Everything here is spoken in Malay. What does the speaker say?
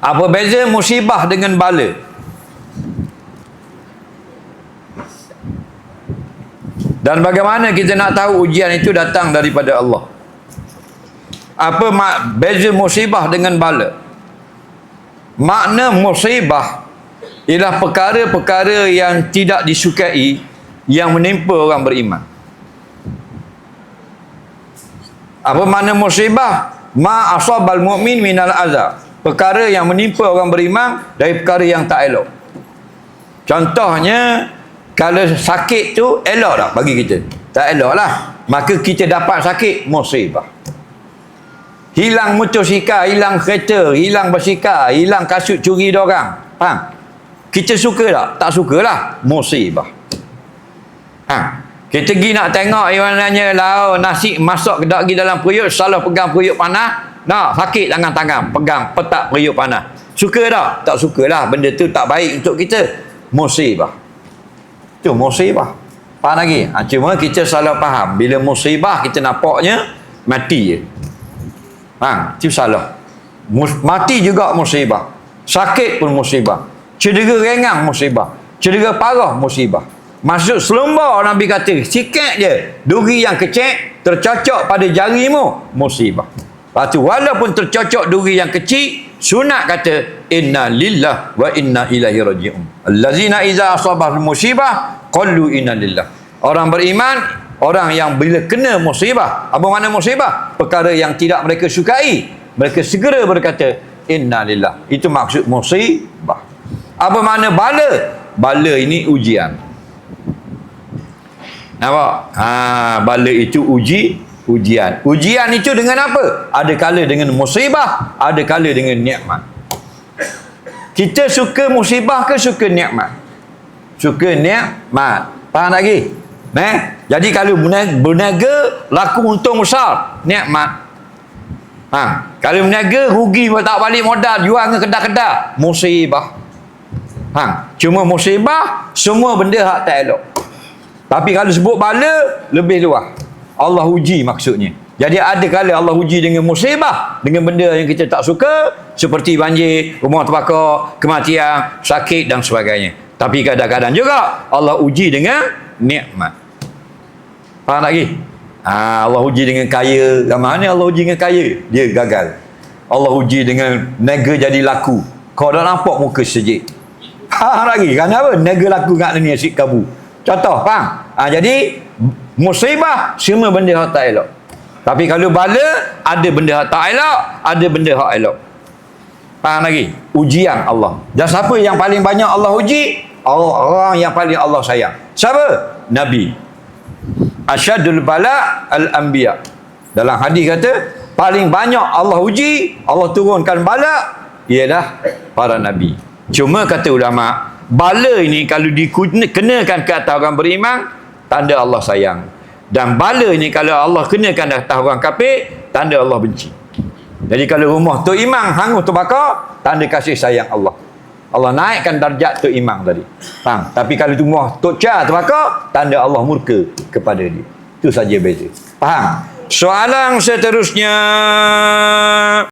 Apa beza musibah dengan bala? Dan bagaimana kita nak tahu ujian itu datang daripada Allah? Apa mak beza musibah dengan bala? Makna musibah ialah perkara-perkara yang tidak disukai yang menimpa orang beriman. Apa makna musibah? Ma asabal mu'min minal azab. Perkara yang menimpa orang beriman dari perkara yang tak elok. Contohnya, kalau sakit tu elok tak bagi kita? Tak elok lah. Maka kita dapat sakit, musibah. Hilang motosikal, hilang kereta, hilang basikal, hilang kasut curi orang. Faham? Kita suka tak? Tak sukalah. Musibah. Ha. Kita pergi nak tengok yang nanya lau nasi masuk ke dalam periuk, salah pegang periuk panas. Nak sakit tangan tangan, pegang petak periuk panas. Suka tak? Tak sukalah. Benda tu tak baik untuk kita. Musibah. Tu musibah. Faham lagi? Ha, cuma kita salah faham. Bila musibah kita nampaknya mati je. Ha, itu salah. Mus- mati juga musibah. Sakit pun musibah. Cedera ringan musibah. Cedera parah musibah. Masuk selumbar Nabi kata, sikit je. Duri yang kecil tercocok pada jarimu, musibah. Lepas tu, walaupun tercocok duri yang kecil, sunat kata, inna lillah wa inna ilahi raji'un. Allazina iza asabah musibah, qallu inna lillah. Orang beriman, orang yang bila kena musibah, apa makna musibah? Perkara yang tidak mereka sukai, mereka segera berkata, inna lillah. Itu maksud musibah. Apa makna bala? Bala ini ujian. Nampak? Ha, bala itu uji, ujian. Ujian itu dengan apa? Ada kala dengan musibah, ada kala dengan nikmat. Kita suka musibah ke suka nikmat? Suka nikmat. Faham lagi? Nah, jadi kalau berniaga laku untung besar, nikmat. Ha, kalau berniaga rugi tak balik modal, jual dengan kedai-kedai, musibah. Ha, cuma musibah semua benda hak tak elok. Tapi kalau sebut bala lebih luas. Allah uji maksudnya. Jadi ada kala Allah uji dengan musibah, dengan benda yang kita tak suka seperti banjir, rumah terbakar, kematian, sakit dan sebagainya. Tapi kadang-kadang juga Allah uji dengan nikmat. Faham lagi? Ha, Allah uji dengan kaya. Ramai ni Allah uji dengan kaya. Dia gagal. Allah uji dengan nega jadi laku. Kau dah nampak muka sejik. Faham lagi? Kenapa? Nega laku kat ni asyik kabu. Contoh, faham? Ha, jadi, musibah semua benda yang tak elok. Tapi kalau bala, ada benda yang tak elok, ada benda yang elok. Faham lagi? Ujian Allah. Dan siapa yang paling banyak Allah uji? Orang yang paling Allah sayang. Siapa? Nabi. Asyadul bala al-anbiya. Dalam hadis kata, paling banyak Allah uji, Allah turunkan bala, ialah para Nabi. Cuma kata ulama, bala ini kalau dikenakan ke atas orang beriman, tanda Allah sayang. Dan bala ini kalau Allah kenakan atas orang kafir, tanda Allah benci. Jadi kalau rumah tu imam hangus terbakar, tanda kasih sayang Allah. Allah naikkan darjat tu imam tadi. Faham? Tapi kalau tu rumah tok cha terbakar, tanda Allah murka kepada dia. Itu saja beza. Faham? Soalan seterusnya